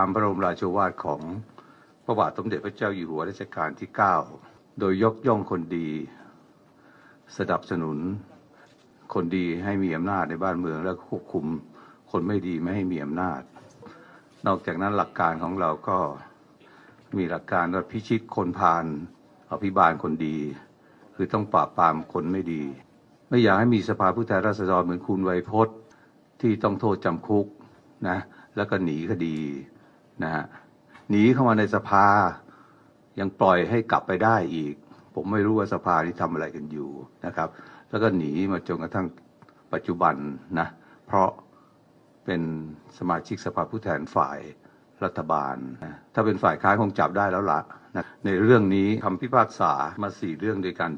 ตามพระบรมราโชวาทของพระบาทสมเด็จพระเจ้าอยู่หัวรัชกาลที่ 9 โดยยกย่องคนดี สนับสนุน คนดีให้มีอำนาจในบ้านเมืองและควบคุมคนไม่ดีไม่ให้มีอำนาจ นอกจากนั้นหลักการของเราก็มีหลักการว่าพิชิตคนพาลอภิบาลคนดี คือต้องปราบปรามคนไม่ดี ไม่อยากให้มีสภาผู้แทนราษฎรเหมือนคุณไวยพจน์ที่ต้องโทษจำคุกนะแล้วก็หนีคดี นะฮะหนีเข้ามาในสภา ยังปล่อยให้กลับไปได้อีก ผมไม่รู้ว่าสภาที่ทำอะไรกันอยู่นะครับ แล้วก็หนีมาจนกระทั่งปัจจุบันนะ เพราะเป็นสมาชิกสภาผู้แทนฝ่ายรัฐบาลนะถ้าเป็นฝ่ายค้านคงจับได้แล้วละนะในเรื่องนี้คำพิพากษามาสี่เรื่องด้วยกัน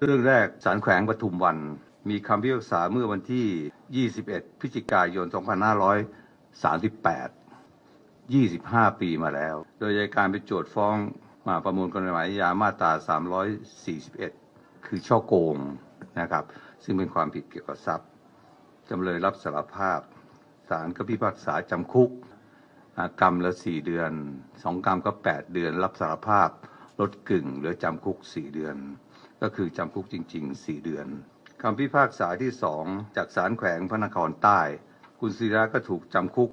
เรื่องแรกศาลแขวงปทุมวัน มีคำพิพากษาเมื่อวันที่ 21 พฤศจิกายน 2538 25 ปีมาแล้ว โดยยการเป็นโจทย์ฟ้องมาประมวลกฎหมายอาญามาตรา 341 คือช่อโกงนะครับ ซึ่งเป็นความผิดเกี่ยวกับทรัพย์จำเลยรับสารภาพศาลก็พิพากษาจำคุกอากรรมละสี่เดือนสองกรรมก็แปดเดือน รับสารภาพลดกึ่ง เหลือจำคุกสี่เดือน ก็คือจำคุกจริงๆสี่เดือนคำพิพากษาที่สองจากศาลแขวงพระนครใต้ คุณศิระก็ถูกจำคุก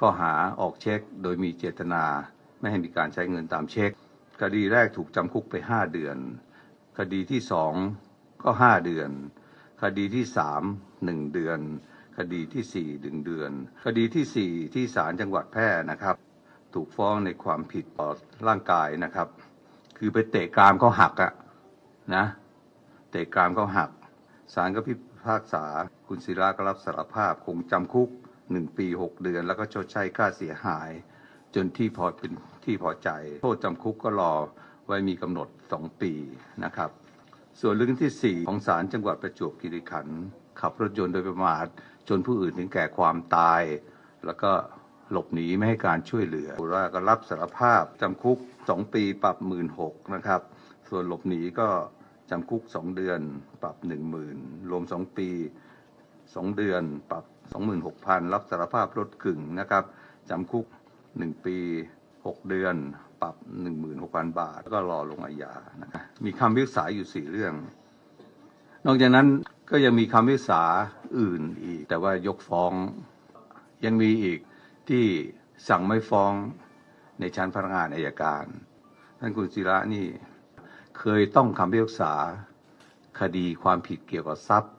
ข้อหาออกเช็คโดยมีเจตนา ไม่ให้มีการใช้เงินตามเช็ค คดีแรกถูกจำคุกไป 5 เดือน คดีที่สองก็ 5 เดือน คดีที่สามหนึ่งเดือน คดีที่สี่หนึ่งเดือน คดีที่สี่ที่ศาลจังหวัดแพร่นะครับ ถูกฟ้องในความผิดต่อร่างกายนะครับ คือไปเตะกรามเขาหักอะนะเตะกรามเขาหักศาลก็พิพากษาคุณศิระก็รับสารภาพคงจำคุก หนึ่งปีหกเดือน แล้วก็ชดใช้ค่าเสียหาย จนที่พอเป็นที่พอใจ โทษจำคุกก็รอไว้มีกำหนดสองปีนะครับ ส่วนเรื่องที่ 4 ของศาลจังหวัดประจวบคีรีขันธ์ขับรถยนต์โดยประมาทจนผู้อื่นถึงแก่ความตาย แล้วก็หลบหนีไม่ให้การช่วยเหลือว่าก็รับสารภาพจำคุก 2 ปีปรับหมื่นหกนะครับ ส่วนหลบหนีก็จำคุก 2 เดือน ปรับ 1 0,000 รวม 2 ปี 2 เดือนปรับ 26,000 รับสารภาพลดกึ่งนะครับจำคุก 1 ปี 6 เดือน ปรับ 16,000 บาท แล้วก็รอลงอาญานะมีคำพิพากษาอยู่ 4 เรื่อง นอกจากนั้นก็ยังมีคำพิพากษาอื่นอีก แต่ว่ายกฟ้องยังมีอีกที่สั่งไม่ฟ้องในชั้นพนักงานอายการ ท่านคุณศิระนี่เคยต้องคำพิพากษาคดีความผิดเกี่ยวกับทรัพย์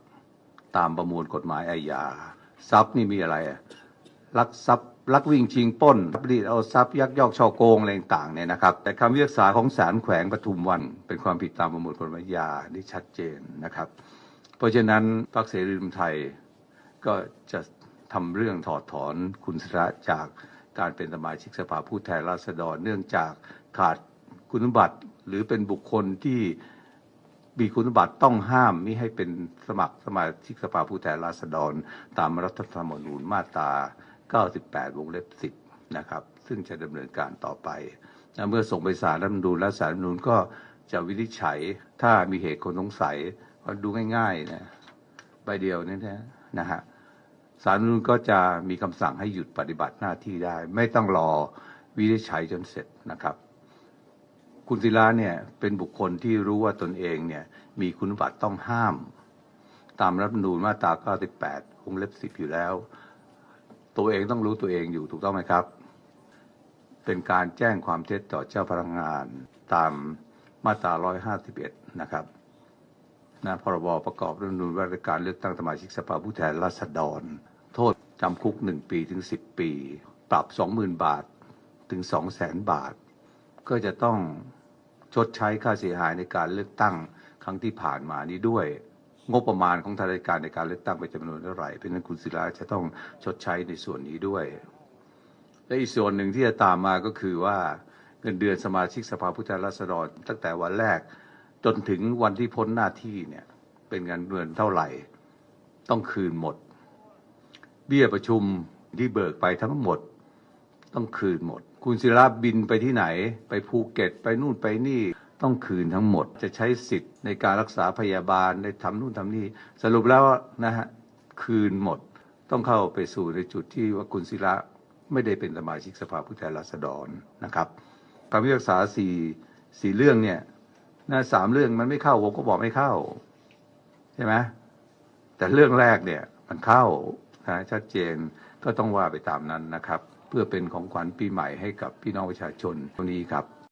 ตามประมวลกฎหมายอาญา ทรัพย์นี่มีอะไรอะลักทรัพย์ลักวิ่งชิงป้นรีดเอาทรัพย์ยักยอกช่อโกงอะไรต่างเนี่ยนะครับ แต่คำพิพากษาของศาลแขวงปทุมวัน เป็นความผิดตามประมวลกฎหมายอาญาที่ชัดเจนนะครับ เพราะฉะนั้นพรรคเสรีรวมไทยก็จะทำเรื่องถอดถอนคุณศิระจากการเป็นสมาชิกสภาผู้แทนราษฎร เนื่องจากขาดคุณสมบัติหรือเป็นบุคคลที่ มีคุณบัติต้องห้ามมิให้เป็นสมัครสมาชิกสภาผู้แทนราษฎร ตามรัฐธรรมนูญมาตรา 98 วงเล็บ 10 นะครับ ซึ่งจะดำเนินการต่อไปนะเมื่อส่งไปศาลรัฐธรรมนูญและศาลรัฐธรรมนูญก็จะวินิจฉัยถ้ามีเหตุคนสงสัยก็ดูง่ายๆนะใบเดียวนี่นะนะฮะศาลรัฐธรรมนูญก็จะมีคำสั่งให้หยุดปฏิบัติหน้าที่ได้ ไม่ต้องรอวินิจฉัยจนเสร็จนะครับ คุณศิลาเนี่ยเป็นบุคคลที่รู้ว่าตนเองเนี่ยมีคุณบัติต้องห้าม ตามรัฐธรรมนูญมาตรา 98วงเล็บ 10 อยู่แล้ว ตัวเองต้องรู้ตัวเองอยู่ถูกต้องไหมครับ เป็นการแจ้งความเท็จต่อเจ้าพนักงานตามมาตรา 151 นะครับนะพรบประกอบรัฐธรรมนูญว่าด้วยการเลือกตั้งสมาชิกสภาผู้แทนราษฎร โทษจำคุก 1 ปีถึง 10 ปี ปรับ 20,000 บาทถึง 200,000 บาท ก็จะต้อง ชดใช้ค่าเสียหายในการเลือกตั้งครั้งที่ผ่านมานี้ด้วย งบประมาณของทางราชการในการเลือกตั้งเป็นจำนวนเท่าไหร่เพราะนั้นคุณศิลาจะต้องชดใช้ในส่วนนี้ด้วย และอีกส่วนหนึ่งที่จะตามมาก็คือว่าเงินเดือนสมาชิกสภาผู้แทนราษฎร ตั้งแต่วันแรกจนถึงวันที่พ้นหน้าที่เนี่ยเป็นเงินเดือนเท่าไหร่ ต้องคืนหมด เบี้ยประชุมที่เบิกไปทั้งหมด ต้องคืนหมด คุณศิระบินไปที่ไหน ไปภูเก็ตไปนู่นไปนี่ต้องคืนทั้งหมดจะใช้สิทธิ์ในการรักษาพยาบาลในทำนู่นทำนี่สรุปแล้วนะฮะคืนหมดต้องเข้าไปสู่ในจุดที่ว่าคุณศิระไม่ได้เป็นสมาชิกสภาผู้แทนราษฎรนะครับคำพิพากษาสี่สี่เรื่องเนี่ยนะสามเรื่องมันไม่เข้าผมก็บอกไม่เข้าใช่ไหมแต่เรื่องแรกเนี่ยมันเข้านะชัดเจนก็ต้องว่าไปตามนั้นนะครับ เพื่อเป็นของขวัญปีใหม่ให้กับพี่น้องประชาชนตรงนี้ครับ